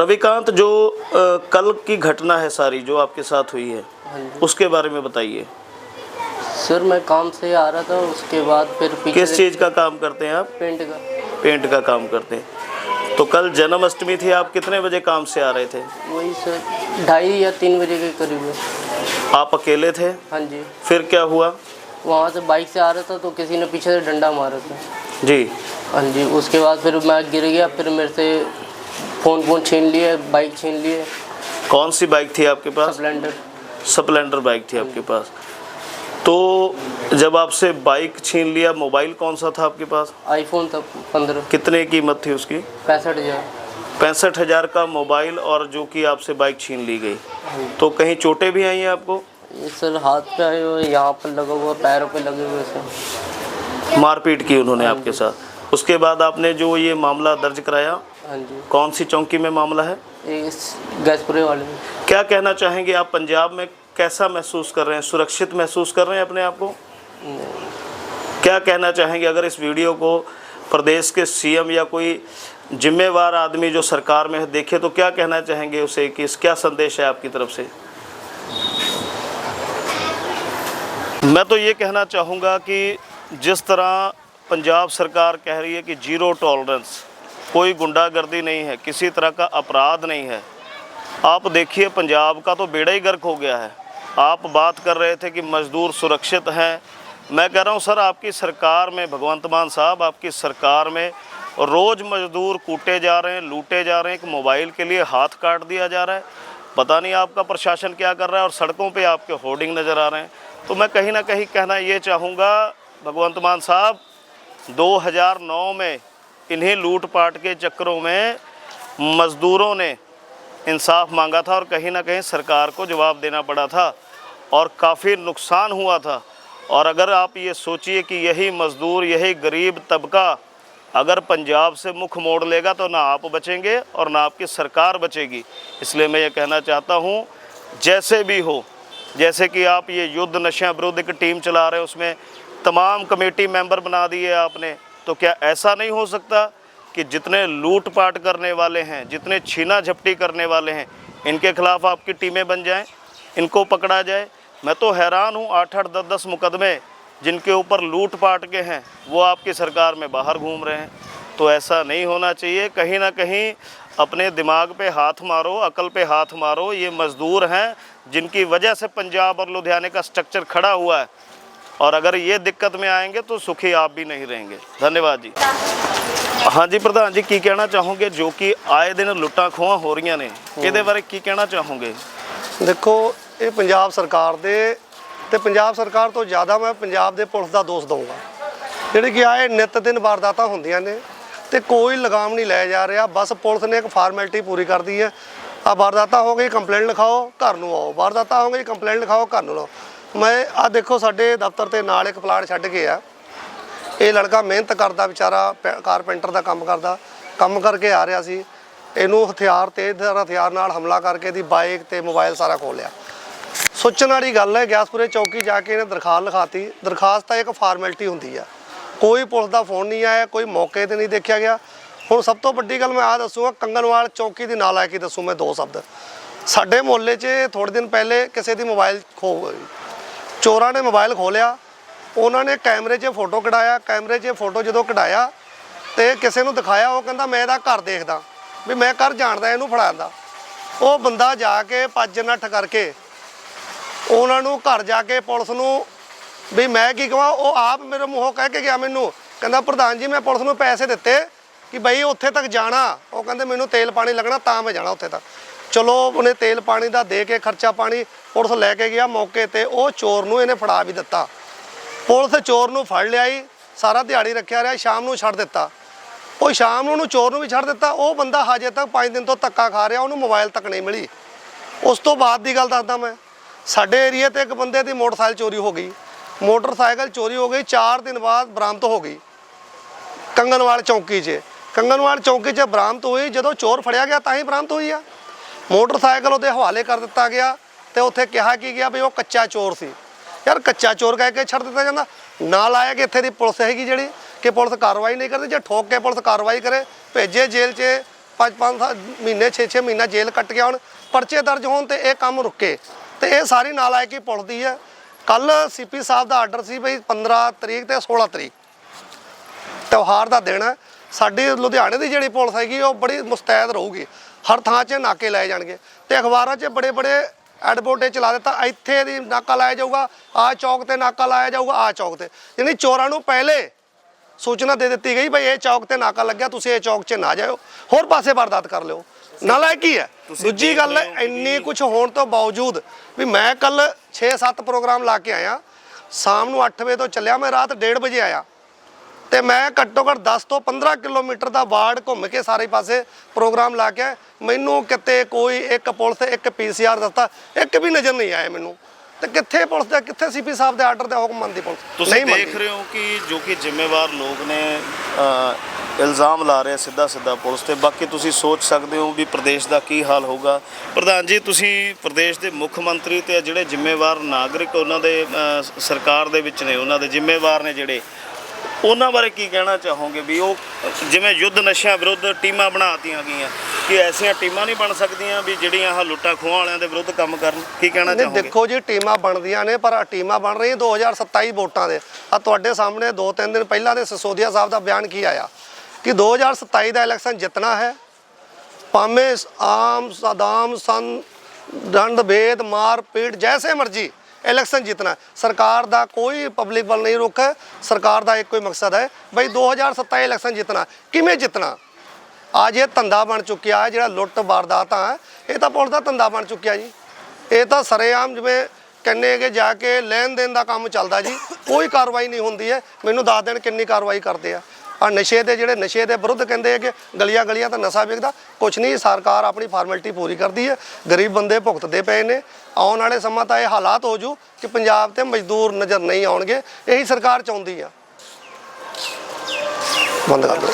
रविकांत जो अ, कल की घटना है सारी जो आपके साथ हुई है हाँ उसके बारे में बताइए। सर मैं काम से आ रहा था उसके बाद फिर किस चीज़ का काम करते हैं आप? पेंट का। पेंट का काम करते हैं। तो कल जन्माष्टमी थी आप कितने बजे काम से आ रहे थे? वही सर ढाई या तीन बजे के करीब है। आप अकेले थे? हाँ जी। फिर क्या हुआ? वहाँ से बाइक से आ रहा था तो किसी ने पीछे से डंडा मारा था। जी। हाँ जी उसके बाद फिर मैं गिर गया फिर मेरे से फ़ोन फ़ोन छीन लिए बाइक छीन लिए। कौन सी बाइक थी आपके पास? स्प्लेंडर स्प्लेंडर बाइक थी आपके पास। तो जब आपसे बाइक छीन लिया मोबाइल कौन सा था आपके पास? आईफोन था पंद्रह। कितने कीमत थी उसकी? पैंसठ हज़ार। पैंसठ हज़ार का मोबाइल और जो कि आपसे बाइक छीन ली गई। तो कहीं चोटें भी आई हैं आपको? सर हाथ पे आए हुए यहाँ पर लगा हुआ पैरों पे लगे हुए सर। मारपीट की उन्होंने आपके साथ। उसके बाद आपने जो ये मामला दर्ज कराया हाँ जी। कौन सी चौकी में मामला है? इस गैसपुरे वाले में। क्या कहना चाहेंगे आप पंजाब में? कैसा महसूस कर रहे हैं? सुरक्षित महसूस कर रहे हैं अपने आप को? क्या कहना चाहेंगे अगर इस वीडियो को प्रदेश के सीएम या कोई जिम्मेवार आदमी जो सरकार में है देखे तो क्या कहना चाहेंगे उसे कि इस क्या संदेश है आपकी तरफ़ से? मैं तो ये कहना चाहूँगा कि जिस तरह पंजाब सरकार कह रही है कि ज़ीरो टॉलरेंस कोई गुंडागर्दी नहीं है, किसी तरह का अपराध नहीं है। आप देखिए, पंजाब का तो बेड़ा ही गर्क हो गया है। आप बात कर रहे थे कि मजदूर सुरक्षित हैं। मैं कह रहा हूँ, सर, आपकी सरकार में, भगवंत मान साहब, आपकी सरकार में रोज़ मजदूर कूटे जा रहे हैं, लूटे जा रहे हैं, एक मोबाइल के लिए हाथ काट दिया जा रहा है। पता नहीं आपका प्रशासन क्या कर रहा है और सड़कों पे आपके होर्डिंग नज़र आ रहे हैं। तो मैं कहीं ना कहीं कहना ये चाहूँगा, भगवंत मान साहब 2009 में इन्हीं लूटपाट के चक्करों में मज़दूरों ने इंसाफ मांगा था और कहीं ना कहीं सरकार को जवाब देना पड़ा था और काफ़ी नुकसान हुआ था। और अगर आप ये सोचिए कि यही मज़दूर, यही गरीब तबका अगर पंजाब से मुख मोड़ लेगा तो ना आप बचेंगे और ना आपकी सरकार बचेगी। इसलिए मैं ये कहना चाहता हूँ, जैसे भी हो, जैसे कि आप ये युद्ध नशे विरुद्ध एक टीम चला रहे हैं, उसमें तमाम कमेटी मेंबर बना दिए आपने तो क्या ऐसा नहीं हो सकता कि जितने लूटपाट करने वाले हैं, जितने छीना झपटी करने वाले हैं, इनके खिलाफ आपकी टीमें बन जाएँ, इनको पकड़ा जाए। मैं तो हैरान हूँ, आठ आठ, दस दस मुकदमे जिनके ऊपर लूटपाट के हैं, वो आपकी सरकार में बाहर घूम रहे हैं। तो ऐसा नहीं होना चाहिए, कहीं ना कहीं अपने दिमाग पे हाथ मारो, अकल पे हाथ मारो, ये मज़दूर हैं जिनकी वजह से पंजाब और लुधियाने का स्ट्रक्चर खड़ा हुआ है। और अगर ये दिक्कत में आएंगे तो सुखी आप भी नहीं रहेंगे धन्यवाद जी ਹਾਂਜੀ ਪ੍ਰਧਾਨ ਜੀ ਕੀ ਕਹਿਣਾ ਚਾਹੋਗੇ ਜੋ ਕਿ ਆਏ ਦਿਨ ਲੁੱਟਾਂ ਖੋਹਾਂ ਹੋ ਰਹੀਆਂ ਨੇ ਇਹਦੇ ਬਾਰੇ ਕੀ ਕਹਿਣਾ ਚਾਹੋਗੇ ਦੇਖੋ ਇਹ ਪੰਜਾਬ ਸਰਕਾਰ ਦੇ ਤੇ ਪੰਜਾਬ ਸਰਕਾਰ ਤੋਂ ਜ਼ਿਆਦਾ ਮੈਂ ਪੰਜਾਬ ਦੇ ਪੁਲਿਸ ਦਾ ਦੋਸ਼ ਦਊਂਗਾ ਜਿਹੜੇ ਕਿ ਆਏ ਨਿਤ ਦਿਨ ਵਾਰਦਾਤਾਂ ਹੁੰਦੀਆਂ ਨੇ ਤੇ ਕੋਈ ਲਗਾਮ ਨਹੀਂ ਲਿਆ ਜਾ ਰਿਹਾ ਬਸ ਪੁਲਿਸ ਨੇ ਇੱਕ ਫਾਰਮੈਲਿਟੀ ਪੂਰੀ ਕਰਦੀ ਹੈ ਆ ਵਾਰਦਾਤਾਂ ਹੋ ਗਈ ਕੰਪਲੇਂਟ ਲਿਖਾਓ ਘਰ ਨੂੰ ਆਓ ਵਾਰਦਾਤਾਂ ਹੋ ਗਈ ਕੰਪਲੇਂਟ ਲਿਖਾਓ ਘਰ ਨੂੰ ਲਓ ਮੈਂ ਆ ਦੇਖੋ ਸਾਡੇ ਦਫ਼ਤਰ ਤੇ ਨਾਲ ਇੱਕ ਪਲਾਟ ਛੱਡ ਕੇ ਆ। ਇਹ ਲੜਕਾ ਮਿਹਨਤ ਕਰਦਾ, ਵਿਚਾਰਾ ਪੈ- ਕਾਰਪੈਂਟਰ ਦਾ ਕੰਮ ਕਰਦਾ, ਕੰਮ ਕਰਕੇ ਆ ਰਿਹਾ ਸੀ। ਇਹਨੂੰ ਹਥਿਆਰ 'ਤੇ ਹਥਿਆਰ ਨਾਲ ਹਮਲਾ ਕਰਕੇ ਇਹਦੀ ਬਾਈਕ ਤੇ ਮੋਬਾਈਲ ਸਾਰਾ ਖੋਹ ਲਿਆ। ਸੋਚਣ ਵਾਲੀ ਗੱਲ ਹੈ, ਗਿਆਸਪੁਰੇ ਚੌਕੀ ਜਾ ਕੇ ਇਹਨੇ ਦਰਖਾਸਤ ਲਿਖਾਤੀ। ਦਰਖਾਸਤ ਤਾਂ ਇੱਕ ਫਾਰਮੈਲਿਟੀ ਹੁੰਦੀ ਆ। ਕੋਈ ਪੁਲਿਸ ਦਾ ਫੋਨ ਨਹੀਂ ਆਇਆ, ਕੋਈ ਮੌਕੇ ਤੇ ਨਹੀਂ ਦੇਖਿਆ ਗਿਆ। ਹੁਣ ਸਭ ਤੋਂ ਵੱਡੀ ਗੱਲ ਮੈਂ ਆ ਦੱਸੂਗਾ ਕੰਗਨਵਾਲ ਚੌਕੀ ਦੀ ਨਾਲ ਆ ਕੇ ਦੱਸੂ ਮੈਂ ਦੋ ਸ਼ਬਦ। ਸਾਡੇ ਮੁਹੱਲੇ 'ਚ ਥੋੜੇ ਦਿਨ ਪਹਿਲੇ ਕਿਸੇ ਦੀ ਮੋਬਾਈਲ ਖੋ ਗਈ ਚੋਰਾਂ ਨੇ ਮੋਬਾਈਲ ਖੋਲਿਆ, ਉਹਨਾਂ ਨੇ ਕੈਮਰੇ 'ਚ ਫੋਟੋ ਕਢਾਇਆ, ਕੈਮਰੇ 'ਚ ਫੋਟੋ ਜਦੋਂ ਕਢਾਇਆ ਤੇ ਕਿਸੇ ਨੂੰ ਦਿਖਾਇਆ, ਉਹ ਕਹਿੰਦਾ, ਮੈਂ ਇਹਦਾ ਘਰ ਦੇਖਦਾ, ਵੀ ਮੈਂ ਘਰ ਜਾਣਦਾ, ਇਹਨੂੰ ਫੜਾਉਂਦਾ। ਉਹ ਬੰਦਾ ਜਾ ਕੇ ਪੱਜ ਨੱਠ ਕਰਕੇ ਉਹਨਾਂ ਨੂੰ ਘਰ ਜਾ ਕੇ ਪੁਲਿਸ ਨੂੰ, ਵੀ ਮੈਂ ਕੀ ਕਹਾਂ, ਉਹ ਆਪ ਮੇਰੇ ਮੂੰਹੋਂ ਕਹਿ ਕੇ ਗਿਆ ਮੈਨੂੰ, ਕਹਿੰਦਾ, ਪ੍ਰਧਾਨ ਜੀ, ਮੈਂ ਪੁਲਿਸ ਨੂੰ ਪੈਸੇ ਦਿੱਤੇ ਕਿ ਬਈ ਉੱਥੇ ਤੱਕ ਜਾਣਾ। ਉਹ ਕਹਿੰਦੇ, ਮੈਨੂੰ ਤੇਲ ਪਾਣੀ ਲੱਗਣਾ, ਤਾਂ ਮੈਂ ਜਾਣਾ ਉੱਥੇ ਤੱਕ। ਚਲੋ ਉਹਨੇ ਤੇਲ ਪਾਣੀ ਦਾ ਦੇ ਕੇ ਖਰਚਾ ਪਾਣੀ ਪੁਲਿਸ ਲੈ ਕੇ ਗਿਆ ਮੌਕੇ ਤੇ, ਉਹ ਚੋਰ ਨੂੰ ਇਹਨੇ ਫੜਾ ਵੀ ਦਿੱਤਾ। ਪੁਲਿਸ ਚੋਰ ਨੂੰ ਫੜ ਲਿਆਈ, ਸਾਰਾ ਦਿਹਾੜੀ ਰੱਖਿਆ ਰਿਹਾ, ਸ਼ਾਮ ਨੂੰ ਛੱਡ ਦਿੱਤਾ। ਉਹ ਸ਼ਾਮ ਨੂੰ ਉਹਨੂੰ ਚੋਰ ਨੂੰ ਵੀ ਛੱਡ ਦਿੱਤਾ, ਉਹ ਬੰਦਾ ਹਜੇ ਤੱਕ 5 ਦਿਨ ਤੋਂ ਧੱਕਾ ਖਾ ਰਿਹਾ, ਉਹਨੂੰ ਮੋਬਾਈਲ ਤੱਕ ਨਹੀਂ ਮਿਲੀ। ਉਸ ਤੋਂ ਬਾਅਦ ਦੀ ਗੱਲ ਦੱਸਦਾ ਮੈਂ, ਸਾਡੇ ਏਰੀਆ ਤੇ ਇੱਕ ਬੰਦੇ ਦੀ ਮੋਟਰਸਾਈਕਲ ਚੋਰੀ ਹੋ ਗਈ। ਮੋਟਰਸਾਈਕਲ ਚੋਰੀ ਹੋ ਗਈ 4 ਦਿਨ ਬਾਅਦ ਬਰਾਮਦ ਹੋ ਗਈ। ਕੰਗਨਵਾਲ ਚੌਂਕੀ 'ਚ, ਕੰਗਨਵਾਲ ਚੌਂਕੀ 'ਚ ਬਰਾਮਦ ਹੋਈ, ਜਦੋਂ ਚੋਰ ਫੜਿਆ ਗਿਆ ਤਾਂ ਹੀ ਬਰਾਮਦ ਹੋਈ ਆ। ਮੋਟਰਸਾਈਕਲ ਉਹਦੇ ਹਵਾਲੇ ਕਰ ਦਿੱਤਾ ਗਿਆ ਤੇ ਉੱਥੇ ਕਿਹਾ ਕੀ ਗਿਆ ਵੀ ਉਹ ਕੱਚਾ ਚੋਰ ਸੀ। ਯਾਰ ਕੱਚਾ ਚੋਰ ਕਹਿ ਕੇ ਛੱਡ ਦਿੱਤਾ ਜਾਂਦਾ। ਨਾਲ ਆਇਆ ਕਿ ਇੱਥੇ ਦੀ ਪੁਲਿਸ ਹੈਗੀ ਜਿਹੜੀ ਕਿ ਪੁਲਿਸ ਕਾਰਵਾਈ ਨਹੀਂ ਕਰਦੀ, ਜੇ ਠੋਕ ਕੇ ਪੁਲਿਸ ਕਾਰਵਾਈ ਕਰੇ, ਭੇਜੇ ਜੇਲ੍ਹ 'ਚ 5-5 ਮਹੀਨੇ 6-6 ਮਹੀਨਾ ਜੇਲ੍ਹ ਕੱਟ ਗਿਆ ਹੁਣ, ਪਰਚੇ ਦਰਜ ਹੋਣ ਤੇ ਇਹ ਕੰਮ ਰੁਕੇ। ਤੇ ਇਹ ਸਾਰੀ ਨਾਲ ਨਾਲਾਇਕੀ ਪੁਲਿਸ ਦੀ ਹੈ। ਕੱਲ ਸੀਪੀ ਸਾਹਿਬ ਦਾ ਆਰਡਰ ਸੀ ਬਈ 15 ਤਰੀਕ ਤੇ 16 ਤਰੀਕ। ਤਿਉਹਾਰ ਦਾ ਦਿਨ ਹੈ। ਸਾਡੀ ਲੁਧਿਆਣੇ ਦੀ ਜਿਹੜੀ ਪੁਲਿਸ ਹੈਗੀ, ਉਹ ਬੜੀ ਮੁਸਤੈਦ ਰਹੂਗੀ। ਹਰ ਥਾਂ 'ਚ ਨਾਕੇ ਲਾਏ ਜਾਣਗੇ। ਤੇ ਅਖਬਾਰਾਂ 'ਚ ਬੜੇ ਬੜੇ ਐਡਵੋਟੇ ਚਲਾ ਦਿੱਤਾ। ਇੱਥੇ ਦੀ ਨਾਕਾ ਲਾਇਆ ਜਾਊਗਾ ਆਹ ਚੌਕ ਤੇ ਨਾਕਾ ਲਾਇਆ ਜਾਊਗਾ ਆਹ ਚੌਕ ਤੇ। ਯਾਨੀ ਚੋਰਾਂ ਨੂੰ ਪਹਿਲੇ ਸੂਚਨਾ ਦੇ ਦਿੱਤੀ ਗਈ ਭਈ ਇਹ ਚੌਕ ਤੇ ਨਾਕਾ ਲੱਗਿਆ ਤੁਸੀਂ ਇਹ ਚੌਕ 'ਚ ਨਾ ਜਾਇਓ। ਹੋਰ ਪਾਸੇ ਵਾਰਦਾਤ ਕਰ ਲਿਓ। ਨਾਲਾਇਕੀ ਹੈ? ਦੂਜੀ ਗੱਲ ਇੰਨੀ ਕੁਝ ਹੋਣ ਤੋਂ ਬਾਵਜੂਦ ਵੀ ਮੈਂ ਕੱਲ 6-7 ਪ੍ਰੋਗਰਾਮ ਲਾ ਕੇ ਆਇਆ। ਸ਼ਾਮ ਨੂੰ 8 ਵਜੇ ਤੋਂ ਚੱਲਿਆ ਮੈਂ ਰਾਤ 1:30 ਵਜੇ ਆਇਆ। ਤੇ ਮੈਂ ਘੱਟੋ ਘੱਟ 10 ਤੋਂ 15 ਕਿਲੋਮੀਟਰ ਦਾ ਵਾਰਡ ਘੁੰਮ ਕੇ ਸਾਰੇ ਪਾਸੇ ਪ੍ਰੋਗਰਾਮ ਲਾ ਕੇ। ਮੈਨੂੰ ਕਿਤੇ ਕੋਈ ਇੱਕ ਪੁਲਿਸ ਇੱਕ ਪੀਸੀਆਰ ਦਸਤਾ ਇੱਕ ਵੀ ਨਜ਼ਰ ਨਹੀਂ ਆਇਆ ਮੈਨੂੰ। ਤੇ ਕਿੱਥੇ ਪੁਲਿਸ ਦਾ ਕਿੱਥੇ ਸੀਪੀ ਸਾਹਿਬ ਦੇ ਆਰਡਰ ਦੇ ਹੁਕਮ ਮੰਨਦੀ ਪੁਲਿਸ? ਤੁਸੀਂ। ਦੇਖ ਰਹੇ ਹੋ ਕਿ ਜੋ ਕਿ ਜ਼ਿੰਮੇਵਾਰ ਲੋਕ ਨੇ ਇਲਜ਼ਾਮ ਲਾ ਰਹੇ ਸਿੱਧਾ ਸਿੱਧਾ ਪੁਲਿਸ ਤੇ। ਬਾਕੀ ਤੁਸੀਂ ਸੋਚ ਸਕਦੇ ਹੋ ਵੀ ਪ੍ਰਦੇਸ਼ ਦਾ ਕੀ ਹਾਲ ਹੋਊਗਾ। ਪ੍ਰਧਾਨ ਜੀ ਤੁਸੀਂ ਪ੍ਰਦੇਸ਼ ਦੇ ਮੁੱਖ ਮੰਤਰੀ ਤੇ ਜਿਹੜੇ ਜ਼ਿੰਮੇਵਾਰ ਨਾਗਰਿਕ ਉਹਨਾਂ ਦੇ ਸਰਕਾਰ ਦੇ ਵਿੱਚ ਨੇ ਉਹਨਾਂ ਦੇ ਜ਼ਿੰਮੇਵਾਰ ਨੇ ਜਿਹੜੇ। ਉਹਨਾਂ ਬਾਰੇ ਕੀ ਕਹਿਣਾ ਚਾਹੋਗੇ ਵੀ ਉਹ ਜਿਵੇਂ ਯੁੱਧ ਨਸ਼ਿਆਂ ਵਿਰੁੱਧ ਟੀਮਾਂ ਬਣਾਤੀਆਂ ਗਈਆਂ ਕਿ ਐਸੀਆਂ ਟੀਮਾਂ ਨਹੀਂ ਬਣ ਸਕਦੀਆਂ ਵੀ ਜਿਹੜੀਆਂ ਆਹ ਲੁੱਟਾਂ ਖੋਹਾਂ ਵਾਲਿਆਂ ਦੇ ਵਿਰੁੱਧ ਕੰਮ ਕਰਨ? ਕੀ ਕਹਿਣਾ ਚਾਹੋਗੇ? ਦੇਖੋ ਜੀ ਟੀਮਾਂ ਬਣਦੀਆਂ ਨੇ ਪਰ ਟੀਮਾਂ ਬਣ ਰਹੀਆਂ 2027 ਵੋਟਾਂ ਦੇ। ਆ ਤੁਹਾਡੇ ਸਾਹਮਣੇ ਦੋ ਤਿੰਨ ਦਿਨ ਪਹਿਲਾਂ ਦੇ ਸਿਸੋਦੀਆ ਸਾਹਿਬ ਦਾ ਬਿਆਨ ਕੀ ਆਇਆ? ਕਿ 2027 ਦਾ ਇਲੈਕਸ਼ਨ ਜਿੱਤਣਾ ਹੈ। ਭਾਵੇਂ ਆਮ ਸਦਾਮ ਸੰ ਦੰਡ ਭੇਦ ਮਾਰ ਪੀਟ ਜੈਸੇ ਮਰਜ਼ੀ ਇਲੈਕਸ਼ਨ ਜਿੱਤਣਾ। ਸਰਕਾਰ ਦਾ ਕੋਈ ਪਬਲਿਕ ਵੱਲ ਨਹੀਂ ਰੁਖ ਹੈ ਸਰਕਾਰ ਦਾ ਇੱਕੋ ਹੀ ਮਕਸਦ ਹੈ, ਬਈ 2027 ਇਲੈਕਸ਼ਨ ਜਿੱਤਣਾ। ਕਿਵੇਂ ਜਿੱਤਣਾ? ਅੱਜ ਇਹ ਧੰਦਾ ਬਣ ਚੁੱਕਿਆ ਹੈ, ਜਿਹੜਾ ਲੁੱਟ ਵਾਰਦਾਤਾਂ ਹੈ ਇਹ ਤਾਂ ਪੁਲਿਸ ਦਾ ਧੰਦਾ ਬਣ ਚੁੱਕਿਆ ਜੀ। ਇਹ ਤਾਂ ਸਰੇਆਮ ਜਿਵੇਂ ਕਹਿੰਨੇ ਕਿ ਜਾ ਕੇ ਲੈਣ ਦੇਣ ਦਾ ਕੰਮ ਚੱਲਦਾ ਜੀ, ਕੋਈ ਕਾਰਵਾਈ ਨਹੀਂ ਹੁੰਦੀ ਹੈ। ਮੈਨੂੰ ਦੱਸ ਦੇਣ ਕਿੰਨੀ ਕਾਰਵਾਈ ਕਰਦੇ ਆ। ਆ ਨਸ਼ੇ ਦੇ ਜਿਹੜੇ ਨਸ਼ੇ ਦੇ ਵਿਰੁੱਧ ਕਹਿੰਦੇ ਆ ਕਿ ਗਲੀਆਂ ਗਲੀਆਂ ਤਾਂ ਨਸ਼ਾ ਵਿਕਦਾ ਕੁਛ ਨਹੀਂ, ਸਰਕਾਰ ਆਪਣੀ ਫਾਰਮੈਲਿਟੀ ਪੂਰੀ ਕਰਦੀ ਹੈ, ਗਰੀਬ ਬੰਦੇ ਭੁਗਤਦੇ ਪਏ ਨੇ, ਆਉਣ ਵਾਲੇ ਸਮਾਂ ਤਾਂ ਇਹ ਹਾਲਾਤ ਹੋ ਜੂ ਕਿ ਪੰਜਾਬ ਤੇ ਮਜ਼ਦੂਰ ਨਜ਼ਰ ਨਹੀਂ ਆਉਣਗੇ, ਇਹੀ ਸਰਕਾਰ ਚਾਹੁੰਦੀ ਆ। ਬੰਦ ਕਰ ਦਿਓ।